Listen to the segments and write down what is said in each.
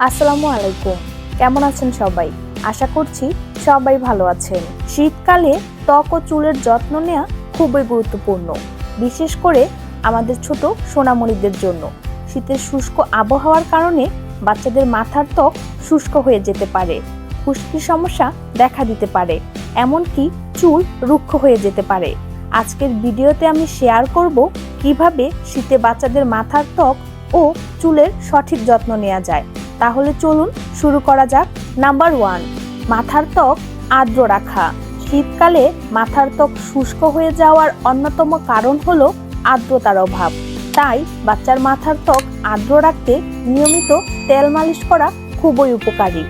আসসালামু আলাইকুম। কেমন আছেন সবাই? আশা করছি সবাই ভালো আছেন। শীতকালে ত্বক ও চুলের যত্ন নেওয়া খুবই গুরুত্বপূর্ণ, বিশেষ করে আমাদের ছোট সোনামণিদের জন্য। শীতের শুষ্ক আবহাওয়ার কারণে বাচ্চাদের মাথার ত্বক শুষ্ক হয়ে যেতে পারে, খুশকির সমস্যা দেখা দিতে পারে, এমনকি চুল রুক্ষ হয়ে যেতে পারে। আজকের ভিডিওতে আমি শেয়ার করব কীভাবে শীতে বাচ্চাদের মাথার ত্বক ও চুলের সঠিক যত্ন নেওয়া যায়। তাহলে চলুন শুরু করা যাক। নাম্বার ওয়ান মাথার ত্বক আর্দ্র রাখা। শীতকালে মাথার ত্বক শুষ্ক হয়ে যাওয়ার অন্যতম কারণ হলো আর্দ্রতার অভাব। তাই বাচ্চার মাথার ত্বক আর্দ্র রাখতে নিয়মিত তেল মালিশ করা খুবই উপকারী।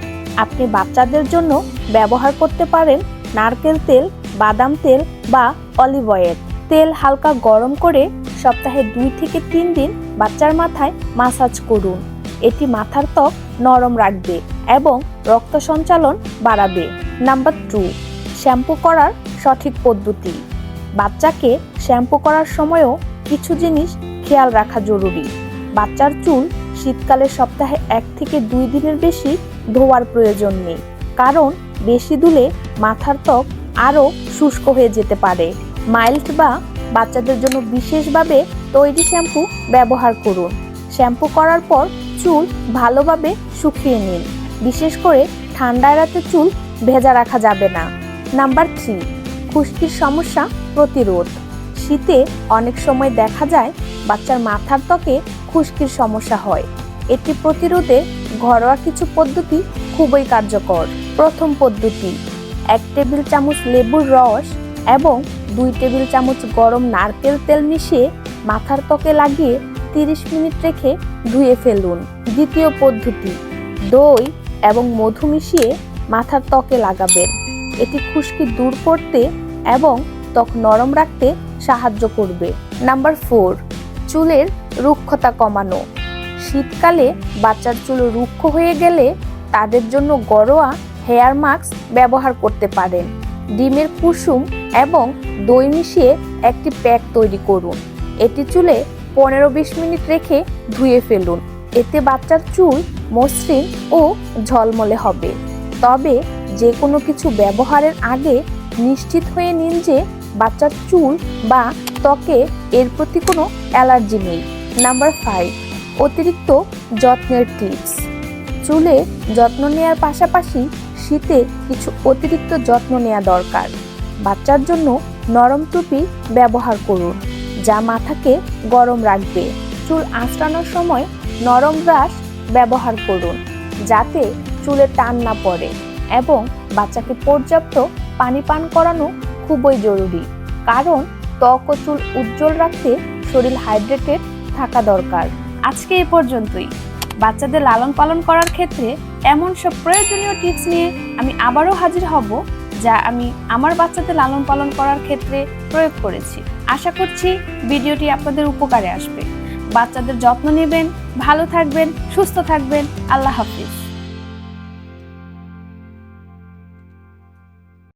আপনি বাচ্চাদের জন্য ব্যবহার করতে পারেন নারকেল তেল, বাদাম তেল বা অলিভ অয়েল। তেল হালকা গরম করে সপ্তাহে দুই থেকে তিন দিন বাচ্চার মাথায় মাসাজ করুন। এটি মাথার ত্বক নরম রাখবে এবং রক্ত সঞ্চালন বাড়াবে। নাম্বার টু, শ্যাম্পু করার সঠিক পদ্ধতি। বাচ্চাকে শ্যাম্পু করার সময়ও কিছু জিনিস খেয়াল রাখা জরুরি। বাচ্চার চুল শীতকালে সপ্তাহে এক থেকে দুই দিনের বেশি ধোয়ার প্রয়োজন নেই, কারণ বেশি ধুলে মাথার ত্বক আরও শুষ্ক হয়ে যেতে পারে। মাইল্ড বা বাচ্চাদের জন্য বিশেষভাবে তৈরি শ্যাম্পু ব্যবহার করুন। শ্যাম্পু করার পর চুল ভালোভাবে শুকিয়ে নিন। বিশেষ করে ঠান্ডা এড়াতে চুল ভেজা রাখা যাবে না। নাম্বার থ্রি, খুশকির সমস্যা প্রতিরোধ। শীতে অনেক সময় দেখা যায় বাচ্চার মাথার ত্বকে খুশকির সমস্যা হয়। এটি প্রতিরোধে ঘরোয়া কিছু পদ্ধতি খুবই কার্যকর। প্রথম পদ্ধতি, এক টেবিল চামচ লেবুর রস এবং দুই টেবিল চামচ গরম নারকেল তেল মিশিয়ে মাথার ত্বকে লাগিয়ে তিরিশ মিনিট রেখে ধুয়ে ফেলুন। দ্বিতীয় পদ্ধতি, দই এবং মধু মিশিয়ে মাথার ত্বকে লাগাবেন। এটি খুশকি দূর করতে এবং ত্বক নরম রাখতে সাহায্য করবে। নাম্বার ফোর, চুলের রুক্ষতা কমানো। শীতকালে বাচ্চার চুল রুক্ষ হয়ে গেলে তাদের জন্য ঘরোয়া হেয়ার মাস্ক ব্যবহার করতে পারেন। ডিমের কুসুম এবং দই মিশিয়ে একটি প্যাক তৈরি করুন। এটি চুলে পনেরো বিশ মিনিট রেখে ধুয়ে ফেলুন। এতে বাচ্চার চুল, মসৃণ ও ঝলমলে হবে। তবে যে কোনো কিছু ব্যবহারের আগে নিশ্চিত হয়ে নিন যে বাচ্চার চুল বা ত্বকে এর প্রতি কোনো অ্যালার্জি নেই। নাম্বার ফাইভ, অতিরিক্ত যত্নের টিপস। চুলে যত্ন নেওয়ার পাশাপাশি শীতে কিছু অতিরিক্ত যত্ন নেওয়া দরকার। বাচ্চার জন্য নরম টুপি ব্যবহার করুন। যা মাথাকে গরম রাখবে। চুল আঁচড়ানোর সময় নরম ব্রাশ ব্যবহার করুন, যাতে চুলে টান না পড়ে এবং বাচ্চাকে পর্যাপ্ত পানি পান করানো খুবই জরুরি, কারণ ত্বক ও চুল উজ্জ্বল রাখতে শরীর হাইড্রেটেড থাকা দরকার। আজকে এ পর্যন্তই। বাচ্চাদের লালন পালন করার ক্ষেত্রে এমন সব প্রয়োজনীয় টিপস নিয়ে আমি আবারও হাজির হব, যা আমি আমার বাচ্চাদের লালন পালন করার ক্ষেত্রে প্রয়োগ করেছি। আশা করছি ভিডিওটি আপনাদের উপকারে আসবে। বাচ্চাদের যত্ন নেবেন, ভালো থাকবেন, সুস্থ থাকবেন। আল্লাহ হাফিজ।